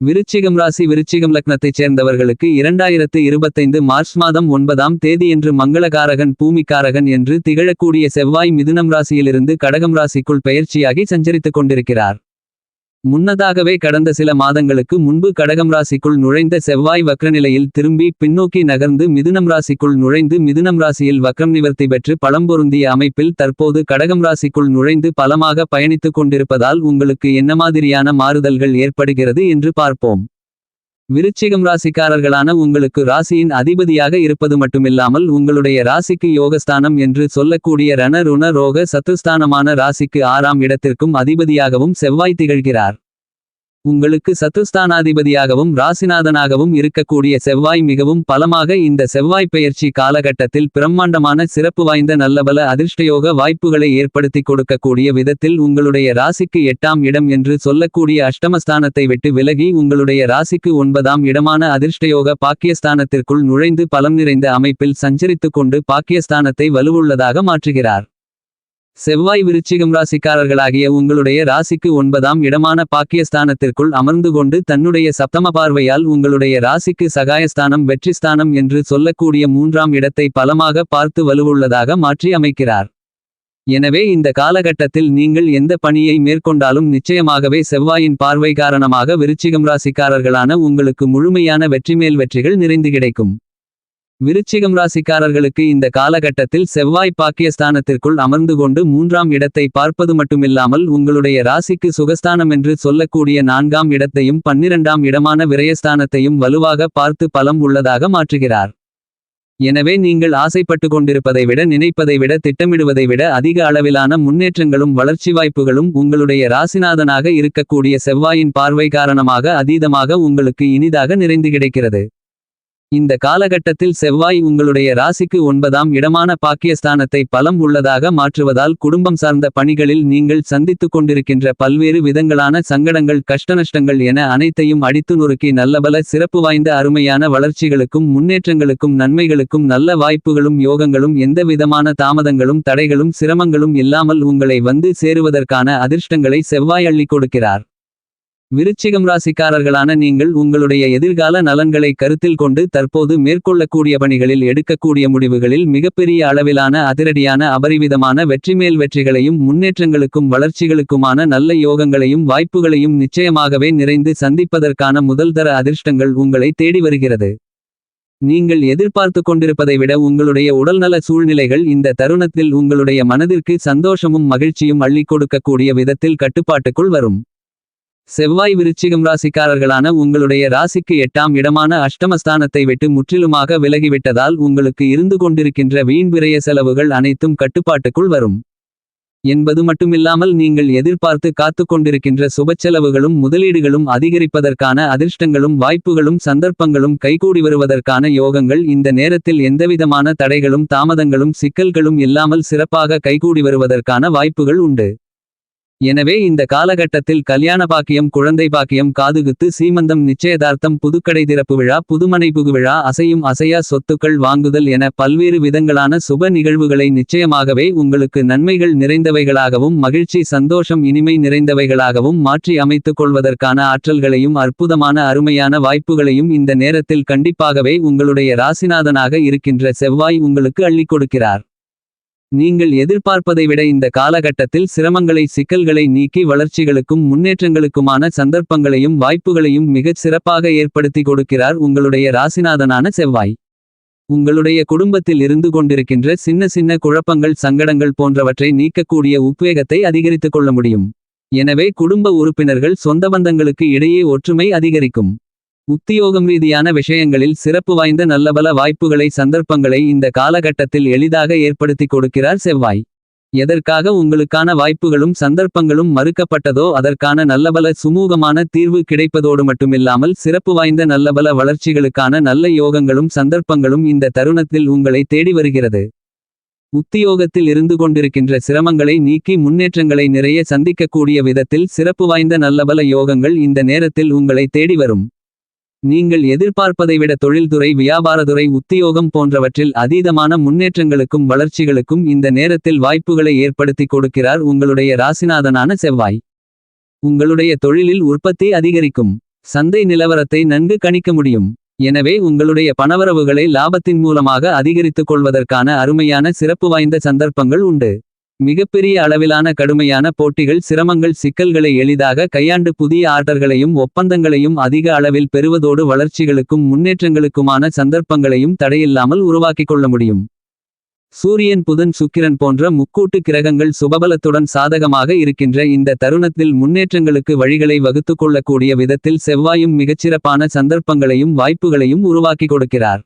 விருச்சிகம் ராசி விருச்சிகம் லக்னத்தைச் சேர்ந்தவர்களுக்கு இரண்டாயிரத்து இருபத்தைந்து மார்ச் மாதம் ஒன்பதாம் தேதியன்று மங்களகாரகன் பூமிக்காரகன் என்று திகழக்கூடிய செவ்வாய் மிதுனம் ராசியிலிருந்து கடகம் ராசிக்குள் பெயர்ச்சியாகி சஞ்சரித்துக் கொண்டிருக்கிறார். முன்னதாகவே கடந்த சில மாதங்களுக்கு முன்பு கடகம் ராசிக்குள் நுழைந்த செவ்வாய் வக்ரநிலையில் திரும்பி பின்னோக்கி நகர்ந்து மிதுனம் ராசிக்குள் நுழைந்து மிதுனம் ராசியில் வக்ரம் நிவர்த்தி பெற்று பழம்பொருந்திய அமைப்பில் தற்போது கடகம் ராசிக்குள் நுழைந்து பலமாக பயணித்துக் கொண்டிருப்பதால் உங்களுக்கு என்ன மாதிரியான மாறுதல்கள் ஏற்படுகிறது என்று பார்ப்போம். விருச்சிகம் ராசிக்காரர்களான உங்களுக்கு ராசியின் அதிபதியாக இருப்பது மட்டுமில்லாமல் உங்களுடைய ராசிக்கு யோகஸ்தானம் என்று சொல்லக்கூடிய ரண ருண ரோக சத்துஸ்தானமான ராசிக்கு ஆறாம் இடத்திற்கும் அதிபதியாகவும் செவ்வாய் திகழ்கிறார். உங்களுக்கு சத்துஸ்தானாதிபதியாகவும் ராசிநாதனாகவும் இருக்கக்கூடிய செவ்வாய் மிகவும் பலமாக இந்த செவ்வாய் பெயர்ச்சி காலகட்டத்தில் பிரம்மாண்டமான சிறப்பு வாய்ந்த நல்லபல அதிர்ஷ்டயோக வாய்ப்புகளை ஏற்படுத்தி கொடுக்கக்கூடிய விதத்தில் உங்களுடைய ராசிக்கு எட்டாம் இடம் என்று சொல்லக்கூடிய அஷ்டமஸ்தானத்தை விட்டு விலகி உங்களுடைய ராசிக்கு ஒன்பதாம் இடமான அதிர்ஷ்டயோக பாக்கியஸ்தானத்திற்குள் நுழைந்து பலம் நிறைந்த அமைப்பில் சஞ்சரித்துக் கொண்டு பாக்கியஸ்தானத்தை வலுவுள்ளதாக மாற்றுகிறார். செவ்வாய் விருச்சிகம் ராசிக்காரர்களாகிய உங்களுடைய ராசிக்கு ஒன்பதாம் இடமான பாக்கியஸ்தானத்திற்குள் அமர்ந்து கொண்டு தன்னுடைய சப்தம பார்வையால் உங்களுடைய ராசிக்கு சகாயஸ்தானம் வெற்றிஸ்தானம் என்று சொல்லக்கூடிய மூன்றாம் இடத்தை பலமாக பார்த்து வலுவுள்ளதாக மாற்றி அமைக்கிறார். எனவே இந்த காலகட்டத்தில் நீங்கள் எந்த பணியை மேற்கொண்டாலும் நிச்சயமாகவே செவ்வாயின் பார்வை காரணமாக விருச்சிகம் ராசிக்காரர்களான உங்களுக்கு முழுமையான வெற்றிமேல் வெற்றிகள் நிறைந்து கிடைக்கும். விருச்சிகம் ராசிக்காரர்களுக்கு இந்த காலகட்டத்தில் செவ்வாய் பாக்கியஸ்தானத்திற்குள் அமர்ந்து கொண்டு மூன்றாம் இடத்தை பார்ப்பது மட்டுமில்லாமல் உங்களுடைய ராசிக்கு சுகஸ்தானம் என்று சொல்லக்கூடிய நான்காம் இடத்தையும் பன்னிரண்டாம் இடமான விரயஸ்தானத்தையும் வலுவாக பார்த்து பலம் உள்ளதாக மாற்றுகிறார். எனவே நீங்கள் ஆசைப்பட்டு கொண்டிருப்பதை விட நினைப்பதை விட திட்டமிடுவதை விட அதிக அளவிலான முன்னேற்றங்களும் வளர்ச்சி வாய்ப்புகளும் உங்களுடைய ராசிநாதனாக இருக்கக்கூடிய செவ்வாயின் பார்வை காரணமாக அதீதமாக உங்களுக்கு இனிதாக நிறைந்து கிடைக்கிறது. இந்த காலகட்டத்தில் செவ்வாய் உங்களுடைய ராசிக்கு ஒன்பதாம் இடமான பாக்கியஸ்தானத்தை பலம் உள்ளதாக மாற்றுவதால் குடும்பம் சார்ந்த பணிகளில் நீங்கள் சந்தித்துக் கொண்டிருக்கின்ற பல்வேறு விதங்களான சங்கடங்கள் கஷ்டநஷ்டங்கள் என அனைத்தையும் அடித்து நொறுக்கி நல்லபல சிறப்பு வாய்ந்த அருமையான வளர்ச்சிகளுக்கும் முன்னேற்றங்களுக்கும் நன்மைகளுக்கும் நல்ல வாய்ப்புகளும் யோகங்களும் எந்த விதமான தாமதங்களும் தடைகளும் சிரமங்களும் இல்லாமல் உங்களை வந்து சேருவதற்கான அதிர்ஷ்டங்களை செவ்வாய் அள்ளி கொடுக்கிறார். விருச்சிகம் ராசிக்காரர்களான நீங்கள் உங்களுடைய எதிர்கால நலன்களை கருத்தில் கொண்டு தற்போது மேற்கொள்ளக்கூடிய பணிகளில் எடுக்கக்கூடிய முடிவுகளில் மிகப்பெரிய அளவிலான அதிரடியான அபரிவிதமான வெற்றிமேல் வெற்றிகளையும் முன்னேற்றங்களுக்கும் வளர்ச்சிகளுக்குமான நல்ல யோகங்களையும் வாய்ப்புகளையும் நிச்சயமாகவே நிறைந்து சந்திப்பதற்கான முதல்தர அதிர்ஷ்டங்கள் உங்களை தேடி வருகிறது. நீங்கள் எதிர்பார்த்து கொண்டிருப்பதை விட உங்களுடைய உடல்நல சூழ்நிலைகள் இந்த தருணத்தில் உங்களுடைய மனதிற்கு சந்தோஷமும் மகிழ்ச்சியும் அள்ளிக் கொடுக்கக்கூடிய விதத்தில் கட்டுப்பாட்டுக்குள் வரும். செவ்வாய் விருச்சிகம் ராசிக்காரர்களான உங்களுடைய ராசிக்கு எட்டாம் இடமான அஷ்டமஸ்தானத்தை விட்டு முற்றிலுமாக விலகிவிட்டதால் உங்களுக்கு இருந்து கொண்டிருக்கின்ற வீண் விரய செலவுகள் அனைத்தும் கட்டுப்பாட்டுக்குள் வரும். என்பது மட்டுமில்லாமல் நீங்கள் எதிர்பார்த்து காத்துக் கொண்டிருக்கின்ற சுபச்செலவுகளும் முதலீடுகளும் அதிகரிப்பதற்கான அதிர்ஷ்டங்களும் வாய்ப்புகளும் சந்தர்ப்பங்களும் கைகூடி வருவதற்கான யோகங்கள் இந்த நேரத்தில் எந்தவிதமான தடைகளும் தாமதங்களும் சிக்கல்களும் இல்லாமல் சிறப்பாக கைகூடி வருவதற்கான வாய்ப்புகள் உண்டு. எனவே இந்த காலகட்டத்தில் கல்யாண பாக்கியம் குழந்தை பாக்கியம் காதுகுத்து சீமந்தம் நிச்சயதார்த்தம் புதுக்கடை திறப்பு விழா புதுமனை புகுவிழா அசையும் அசையா சொத்துக்கள் வாங்குதல் என பல்வேறு விதங்களான சுப நிகழ்வுகளை நிச்சயமாகவே உங்களுக்கு நன்மைகள் நிறைந்தவைகளாகவும் மகிழ்ச்சி சந்தோஷம் இனிமை நிறைந்தவைகளாகவும் மாற்றி அமைத்துக் கொள்வதற்கான ஆற்றல்களையும் அற்புதமான அருமையான வாய்ப்புகளையும் இந்த நேரத்தில் கண்டிப்பாகவே உங்களுடைய ராசிநாதனாக இருக்கின்ற செவ்வாய் உங்களுக்கு அள்ளிக் கொடுக்கிறார். நீங்கள் எதிர்பார்ப்பதை விட இந்த காலகட்டத்தில் சிரமங்களை சிக்கல்களை நீக்கி வளர்ச்சிகளுக்கும் முன்னேற்றங்களுக்குமான சந்தர்ப்பங்களையும் வாய்ப்புகளையும் மிகச் சிறப்பாக ஏற்படுத்தி கொடுக்கிறார் உங்களுடைய ராசிநாதனான செவ்வாய். உங்களுடைய குடும்பத்தில் இருந்து கொண்டிருக்கின்ற சின்ன சின்ன குழப்பங்கள் சங்கடங்கள் போன்றவற்றை நீக்கக்கூடிய உத்வேகத்தை அதிகரித்துக் கொள்ள முடியும். எனவே குடும்ப உறுப்பினர்கள் சொந்த பந்தங்களுக்கு இடையே ஒற்றுமை அதிகரிக்கும். உத்தியோகம் ரீதியான விஷயங்களில் சிறப்பு வாய்ந்த நல்லபல வாய்ப்புகளை சந்தர்ப்பங்களை இந்த காலகட்டத்தில் எளிதாக ஏற்படுத்தி கொடுக்கிறார் செவ்வாய். எதற்காக உங்களுக்கான வாய்ப்புகளும் சந்தர்ப்பங்களும் மறுக்கப்பட்டதோ அதற்கான நல்லபல சுமூகமான தீர்வு கிடைப்பதோடு மட்டுமில்லாமல் சிறப்பு வாய்ந்த நல்லபல வளர்ச்சிகளுக்கான நல்ல யோகங்களும் சந்தர்ப்பங்களும் இந்த தருணத்தில் உங்களை தேடி வருகிறது. உத்தியோகத்தில் இருந்து கொண்டிருக்கின்ற சிரமங்களை நீக்கி முன்னேற்றங்களை நிறைய சந்திக்கக்கூடிய விதத்தில் சிறப்பு வாய்ந்த நல்லபல யோகங்கள் இந்த நேரத்தில் உங்களை தேடி வரும். நீங்கள் எதிர்பார்ப்பதை விட தொழில்துறை வியாபாரத்துறை உத்தியோகம் போன்றவற்றில் அதீதமான முன்னேற்றங்களுக்கும் வளர்ச்சிகளுக்கும் இந்த நேரத்தில் வாய்ப்புகளை ஏற்படுத்தி கொடுக்கிறார் உங்களுடைய ராசிநாதனான செவ்வாய். உங்களுடைய தொழிலில் உற்பத்தி அதிகரிக்கும். சந்தை நிலவரத்தை நன்கு கணிக்க முடியும். எனவே உங்களுடைய பணவரவுகளை லாபத்தின் மூலமாக அதிகரித்துக் கொள்வதற்கான அருமையான சிறப்பு வாய்ந்த சந்தர்ப்பங்கள் உண்டு. மிகப்பெரிய அளவிலான கடுமையான போட்டிகள் சிரமங்கள் சிக்கல்களை எளிதாக கையாண்டு புதிய ஆர்டர்களையும் ஒப்பந்தங்களையும் அதிக அளவில் பெறுவதோடு வளர்ச்சிகளுக்கும் முன்னேற்றங்களுக்குமான சந்தர்ப்பங்களையும் தடையில்லாமல் உருவாக்கிக் கொள்ள முடியும். சூரியன் புதன் சுக்கிரன் போன்ற முக்கூட்டு கிரகங்கள் சுபபலத்துடன் சாதகமாக இருக்கின்ற இந்த தருணத்தில் முன்னேற்றங்களுக்கு வழிகளை வகுத்துக் கொள்ளக்கூடிய விதத்தில் செவ்வாயும் மிகச்சிறப்பான சந்தர்ப்பங்களையும் வாய்ப்புகளையும் உருவாக்கி கொடுக்கிறார்.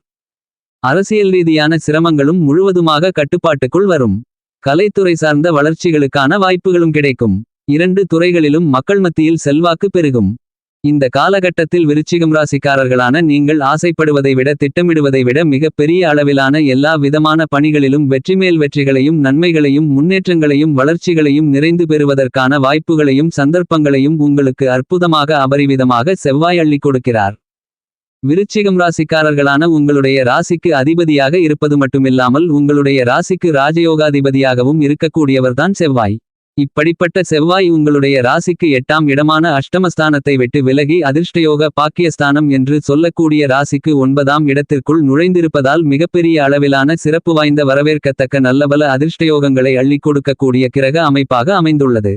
அரசியல் ரீதியான சிரமங்களும் முழுவதுமாக கட்டுப்பாட்டுக்குள் வரும். கலைத்துறை சார்ந்த வளர்ச்சிகளுக்கான வாய்ப்புகளும் கிடைக்கும். இரண்டு துறைகளிலும் மக்கள் மத்தியில் செல்வாக்கு பெருகும். இந்த காலகட்டத்தில் விருச்சிகம் ராசிக்காரர்களான நீங்கள் ஆசைப்படுவதை விட திட்டமிடுவதை விட மிக பெரிய அளவிலான எல்லா விதமான பணிகளிலும் வெற்றிமேல் வெற்றிகளையும் நன்மைகளையும் முன்னேற்றங்களையும் வளர்ச்சிகளையும் நிறைந்து பெறுவதற்கான வாய்ப்புகளையும் சந்தர்ப்பங்களையும் உங்களுக்கு அற்புதமாக அபரிவிதமாக செவ்வாய் அள்ளி கொடுக்கிறார். விருச்சிகம் ராசிக்காரர்களான உங்களுடைய ராசிக்கு அதிபதியாக இருப்பது மட்டுமில்லாமல் உங்களுடைய ராசிக்கு ராஜயோகாதிபதியாகவும் இருக்கக்கூடியவர்தான் செவ்வாய். இப்படிப்பட்ட செவ்வாய் உங்களுடைய ராசிக்கு எட்டாம் இடமான அஷ்டமஸ்தானத்தை விட்டு விலகி அதிர்ஷ்டயோக பாக்கியஸ்தானம் என்று சொல்லக்கூடிய ராசிக்கு ஒன்பதாம் இடத்திற்குள் நுழைந்திருப்பதால் மிகப்பெரிய அளவிலான சிறப்பு வாய்ந்த வரவேற்கத்தக்க நல்லபல அதிர்ஷ்டயோகங்களை அள்ளிக் கொடுக்கக்கூடிய கிரக அமைப்பாக அமைந்துள்ளது.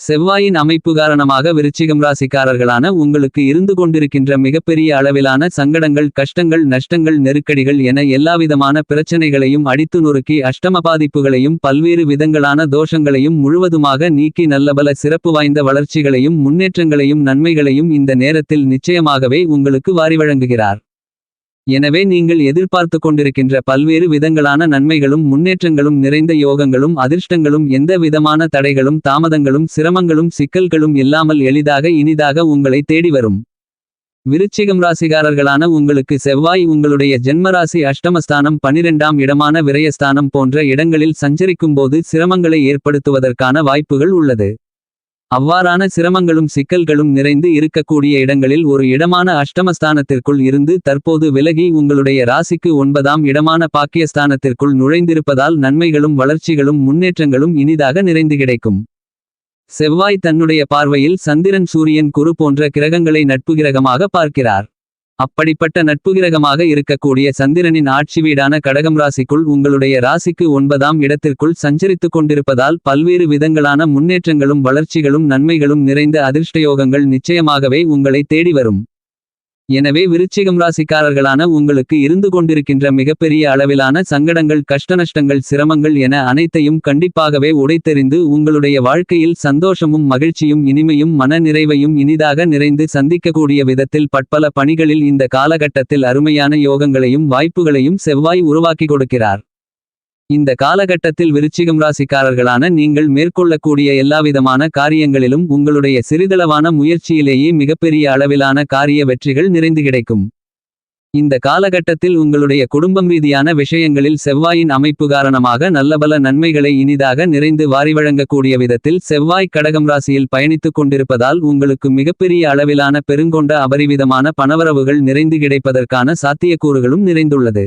செவ்வாயின் அமைப்பு காரணமாக விருச்சிகம் ராசிக்காரர்களான உங்களுக்கு இருந்து கொண்டிருக்கின்ற மிகப்பெரிய அளவிலான சங்கடங்கள் கஷ்டங்கள் நஷ்டங்கள் நெருக்கடிகள் என எல்லாவிதமான பிரச்சனைகளையும் அடித்து நொறுக்கி அஷ்டம பாதிப்புகளையும் பல்வேறு விதங்களான தோஷங்களையும் முழுவதுமாக நீக்கி நல்லபல சிறப்பு வாய்ந்த வளர்ச்சிகளையும் முன்னேற்றங்களையும் நன்மைகளையும் இந்த நேரத்தில் நிச்சயமாகவே உங்களுக்கு வாரி வழங்குகிறார். எனவே நீங்கள் எதிர்பார்த்து கொண்டிருக்கின்ற பல்வேறு விதங்களான நன்மைகளும் முன்னேற்றங்களும் நிறைந்த யோகங்களும் அதிர்ஷ்டங்களும் எந்த விதமான தடைகளும் தாமதங்களும் சிரமங்களும் சிக்கல்களும் இல்லாமல் எளிதாக இனிதாக உங்களை தேடி வரும். விருச்சிகம் ராசிகாரர்களான உங்களுக்கு செவ்வாய் உங்களுடைய ஜென்மராசி அஷ்டமஸ்தானம் பனிரெண்டாம் இடமான விரயஸ்தானம் போன்ற இடங்களில் சஞ்சரிக்கும்போது சிரமங்களை ஏற்படுத்துவதற்கான வாய்ப்புகள் உள்ளது. அவ்வாறான சிரமங்களும் சிக்கல்களும் நிறைந்து இருக்கக்கூடிய இடங்களில் ஒரு இடமான அஷ்டமஸ்தானத்திற்குள் இருந்து தற்போது விலகி உங்களுடைய ராசிக்கு ஒன்பதாம் இடமான பாக்கியஸ்தானத்திற்குள் நுழைந்திருப்பதால் நன்மைகளும் வளர்ச்சிகளும் முன்னேற்றங்களும் இனிதாக நிறைந்து கிடைக்கும். செவ்வாய் தன்னுடைய பார்வையில் சந்திரன் சூரியன் குரு போன்ற கிரகங்களை நட்பு கிரகமாக பார்க்கிறார். அப்படிப்பட்ட நட்புகிரகமாக இருக்கக்கூடிய சந்திரனின் ஆட்சி வீடான கடகம் ராசிக்குள் உங்களுடைய ராசிக்கு ஒன்பதாம் இடத்திற்குள் சஞ்சரித்துக் கொண்டிருப்பதால் பல்வேறு விதங்களான முன்னேற்றங்களும் வளர்ச்சிகளும் நன்மைகளும் நிறைந்த அதிர்ஷ்டயோகங்கள் நிச்சயமாகவே உங்களை தேடி வரும். எனவே விருச்சிகம் ராசிக்காரர்களான உங்களுக்கு இருந்து கொண்டிருக்கின்ற மிகப்பெரிய அளவிலான சங்கடங்கள் கஷ்டநஷ்டங்கள் சிரமங்கள் என அனைத்தையும் கண்டிப்பாகவே உடைத்தெறிந்து உங்களுடைய வாழ்க்கையில் சந்தோஷமும் மகிழ்ச்சியும் இனிமையும் மன நிறைவையும் இனிதாக நிறைந்து சந்திக்கக்கூடிய விதத்தில் பட்பல பணிகளில் இந்த காலகட்டத்தில் அருமையான யோகங்களையும் வாய்ப்புகளையும் செவ்வாய் உருவாக்கி கொடுக்கிறார். இந்த காலகட்டத்தில் விருச்சிகம் ராசிக்காரர்களான நீங்கள் மேற்கொள்ளக்கூடிய எல்லாவிதமான காரியங்களிலும் உங்களுடைய சிறிதளவான முயற்சியிலேயே மிகப்பெரிய அளவிலான காரிய வெற்றிகள் நிறைந்து கிடைக்கும். இந்த காலகட்டத்தில் உங்களுடைய குடும்பம் ரீதியான விஷயங்களில் செவ்வாயின் அமைப்பு காரணமாக நல்லபல நன்மைகளை இனிதாக நிறைந்து வாரி வழங்கக்கூடிய விதத்தில் செவ்வாய் கடகம் ராசியில் பயணித்துக் கொண்டிருப்பதால் உங்களுக்கு மிகப்பெரிய அளவிலான பெருங்கொண்ட அபரிவிதமான பணவரவுகள் நிறைந்து கிடைப்பதற்கான சாத்தியக்கூறுகளும் நிறைந்துள்ளது.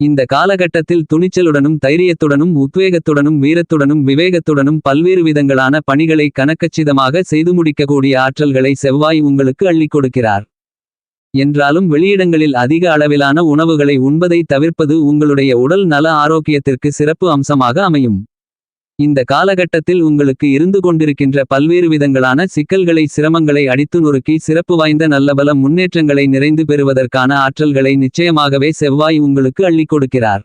இந்த காலகட்டத்தில் துணிச்சலுடனும் தைரியத்துடனும் உத்வேகத்துடனும் வீரத்துடனும் விவேகத்துடனும் பல்வேறு விதங்களான பணிகளை கணக்கச்சிதமாக செய்து முடிக்கக்கூடிய ஆற்றல்களை செவ்வாய் உங்களுக்கு அள்ளிக் கொடுக்கிறார். என்றாலும் வெளியிடங்களில் அதிக அளவிலான உணவுகளை உண்பதை தவிர்ப்பது உங்களுடைய உடல் நல ஆரோக்கியத்திற்கு சிறப்பு அம்சமாக அமையும். இந்த காலகட்டத்தில் உங்களுக்கு இருந்து கொண்டிருக்கின்ற பல்வேறு விதங்களான சிக்கல்களை சிரமங்களை அடித்து நொறுக்கி சிறப்பு வாய்ந்த நல்லபல முன்னேற்றங்களை நிறைந்து பெறுவதற்கான ஆற்றல்களை நிச்சயமாகவே செவ்வாய் உங்களுக்கு அள்ளிக் கொடுக்கிறார்.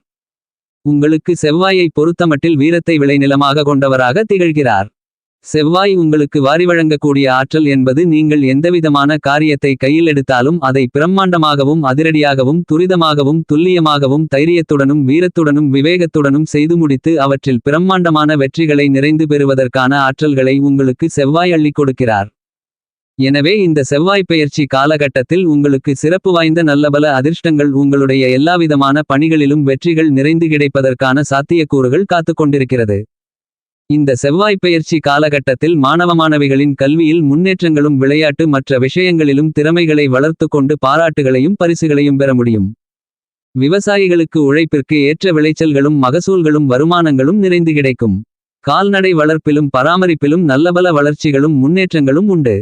உங்களுக்கு செவ்வாயை பொறுத்தமட்டில் வீரத்தை விளைநிலமாக கொண்டவராக திகழ்கிறார். செவ்வாய் உங்களுக்கு வாரி வழங்கக்கூடிய ஆற்றல் என்பது நீங்கள் எந்தவிதமான காரியத்தை கையில் எடுத்தாலும் அதை பிரம்மாண்டமாகவும் அதிரடியாகவும் துரிதமாகவும் துல்லியமாகவும் தைரியத்துடனும் வீரத்துடனும் விவேகத்துடனும் செய்து முடித்து அவற்றில் பிரம்மாண்டமான வெற்றிகளை நிறைந்து பெறுவதற்கான ஆற்றல்களை உங்களுக்கு செவ்வாய் அள்ளிக் கொடுக்கிறார். எனவே இந்த செவ்வாய் பெயர்ச்சி காலகட்டத்தில் உங்களுக்கு சிறப்பு வாய்ந்த நல்லபல அதிர்ஷ்டங்கள் உங்களுடைய எல்லாவிதமான பணிகளிலும் வெற்றிகள் நிறைந்து கிடைப்பதற்கான சாத்தியக்கூறுகள் காத்துக் கொண்டிருக்கிறது. இந்த செவ்வாய் பயிற்சி காலகட்டத்தில் மாணவ மாணவிகளின் கல்வியில் முன்னேற்றங்களும் விளையாட்டு மற்ற விஷயங்களிலும் திறமைகளை வளர்த்து கொண்டு பாராட்டுகளையும் பரிசுகளையும் பெற முடியும். விவசாயிகளுக்கு உழைப்பிற்கு ஏற்ற விளைச்சல்களும் மகசூல்களும் வருமானங்களும் நிறைந்து கிடைக்கும். கால்நடை வளர்ப்பிலும் பராமரிப்பிலும் நல்லபல வளர்ச்சிகளும் முன்னேற்றங்களும் உண்டு.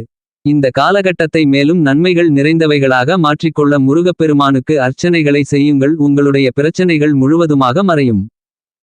இந்த காலகட்டத்தை மேலும் நன்மைகள் நிறைந்தவைகளாக மாற்றிக்கொள்ள முருகப்பெருமானுக்கு அர்ச்சனைகளை செய்யுங்கள். உங்களுடைய பிரச்சனைகள் முழுவதுமாக மறையும்.